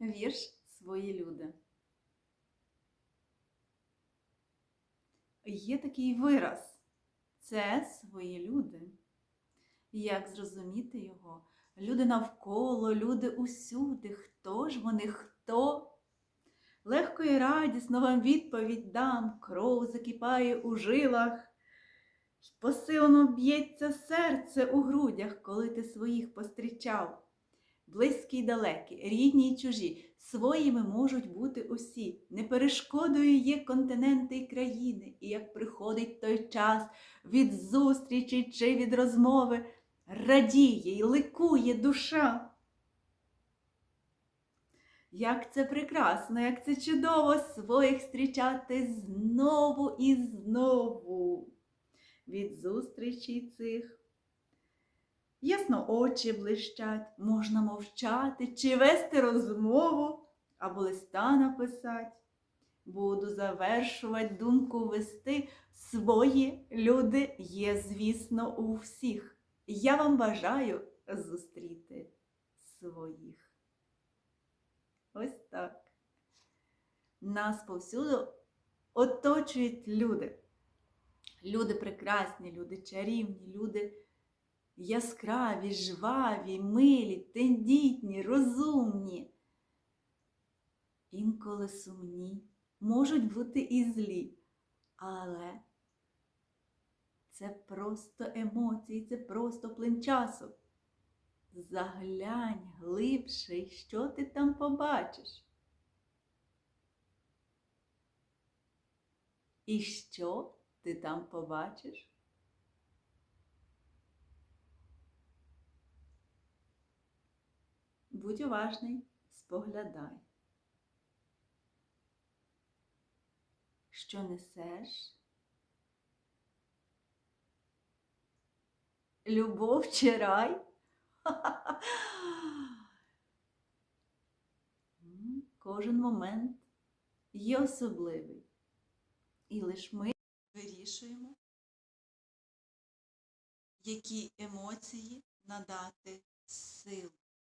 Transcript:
Вірш свої люди. Є такий вираз це свої люди. Як зрозуміти його? Люди навколо, люди усюди. Хто ж вони? Хто? Легко і радісно вам відповідь дам, кров закипає у жилах. Посилено б'ється серце у грудях, коли ти своїх пострічав. Близькі й далекі, рідні й чужі, своїми можуть бути усі. Не перешкодою є континенти й країни, і як приходить той час від зустрічі чи від розмови, радіє й ликує душа. Як це прекрасно, як це чудово своїх зустрічати знову і знову. Від зустрічей цих Ясно очі блищать, можна мовчати чи вести розмову або листа написать. Буду завершувати думку вести. Свої люди є, звісно, у всіх. Я вам бажаю зустріти своїх. Ось так. Нас повсюду оточують люди. Люди прекрасні, люди чарівні, люди яскраві, жваві, милі, тендітні, розумні. Інколи сумні, можуть бути і злі, але це просто емоції, це просто плин часу. Заглянь глибше, і що ти там побачиш? І що ти там побачиш? Будь уважний, споглядай. Що несеш? Любов чи рай? Кожен момент є особливий. І лиш ми вирішуємо, які емоції надати силу.